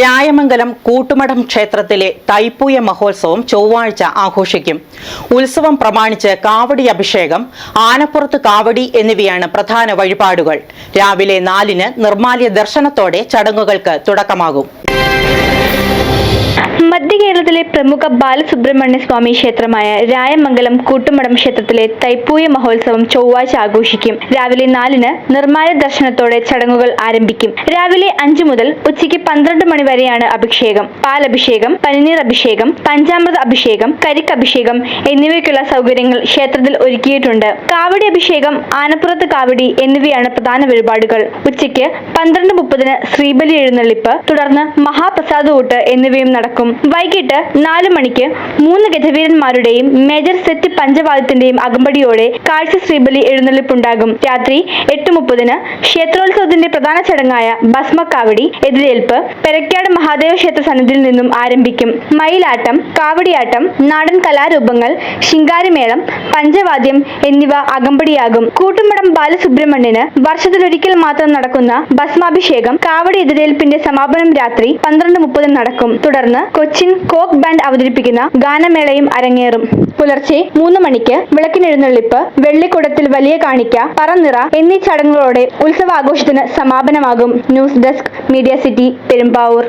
രായമംഗലം കൂട്ടുമഠം ക്ഷേത്രത്തിലെ തൈപ്പൂയ മഹോത്സവം ചൊവ്വാഴ്ച ആഘോഷിക്കും. ഉത്സവം പ്രമാണിച്ച് കാവടി അഭിഷേകം ആനപ്പുറത്ത് കാവടി എന്നിവയാണ് പ്രധാന വഴിപാടുകൾ. രാവിലെ നാലിന് നിർമാല്യ ദർശനത്തോടെ ചടങ്ങുകൾക്ക് തുടക്കമാകും. മധ്യ കേരളത്തിലെ പ്രമുഖ ബാലസുബ്രഹ്മണ്യ സ്വാമി ക്ഷേത്രമായ രായമംഗലം കൂട്ടുമടം ക്ഷേത്രത്തിലെ തൈപ്പൂയ മഹോത്സവം ചൊവ്വാഴ്ച ആഘോഷിക്കും. രാവിലെ നാലിന് നിർമ്മാല ദർശനത്തോടെ ചടങ്ങുകൾ ആരംഭിക്കും. രാവിലെ അഞ്ചു മുതൽ ഉച്ചയ്ക്ക് പന്ത്രണ്ട് മണി വരെയാണ് അഭിഷേകം. പാലഭിഷേകം പനിനീർ അഭിഷേകം പഞ്ചാമൃത അഭിഷേകം കരിക്ക് അഭിഷേകം എന്നിവയ്ക്കുള്ള സൗകര്യങ്ങൾ ക്ഷേത്രത്തിൽ ഒരുക്കിയിട്ടുണ്ട്. കാവടി അഭിഷേകം ആനപ്പുറത്ത് കാവടി എന്നിവയാണ് പ്രധാന വഴിപാടുകൾ. ഉച്ചയ്ക്ക് പന്ത്രണ്ട് മുപ്പതിന് ശ്രീബലി എഴുന്നള്ളിപ്പ് തുടർന്ന് മഹാപ്രസാദൂട്ട് എന്നിവയും നടക്കും. വൈകിട്ട് നാലു മണിക്ക് മൂന്ന് ഗജവീരന്മാരുടെയും മേജർ സെറ്റ് പഞ്ചവാദ്യത്തിന്റെയും അകമ്പടിയോടെ കാഴ്ച ശ്രീബലി എഴുന്നള്ളിപ്പുണ്ടാകും. രാത്രി എട്ട് മുപ്പതിന് ക്ഷേത്രോത്സവത്തിന്റെ പ്രധാന ചടങ്ങായ ഭസ്മക്കാവടി എതിരേൽപ്പ് പെരക്കാട് മഹാദേവ ക്ഷേത്ര സന്നിധിയിൽ നിന്നും ആരംഭിക്കും. മയിലാട്ടം കാവടിയാട്ടം നാടൻ കലാരൂപങ്ങൾ ശിങ്കാരിമേളം പഞ്ചവാദ്യം എന്നിവ അകമ്പടിയാകും. കൂട്ടുമടം ബാലസുബ്രഹ്മണ്യന് വർഷത്തിലൊരിക്കൽ മാത്രം നടക്കുന്ന ഭസ്മാഭിഷേകം കാവടി എതിരേൽപ്പിന്റെ സമാപനം രാത്രി പന്ത്രണ്ട് മുപ്പതിന് നടക്കും. തുടർന്ന് കൊച്ചിൻ കോക്ക് ബാൻഡ് അവതരിപ്പിക്കുന്ന ഗാനമേളയും അരങ്ങേറും. പുലർച്ചെ മൂന്ന് മണിക്ക് വിളക്കിനെഴുന്നള്ളിപ്പ് വെള്ളിക്കുടത്തിൽ വലിയ കാണിക്ക പറനിറ എന്നീ ചടങ്ങുകളോടെ ഉത്സവാഘോഷത്തിന് സമാപനമാകും. News desk media city Perumbavoor.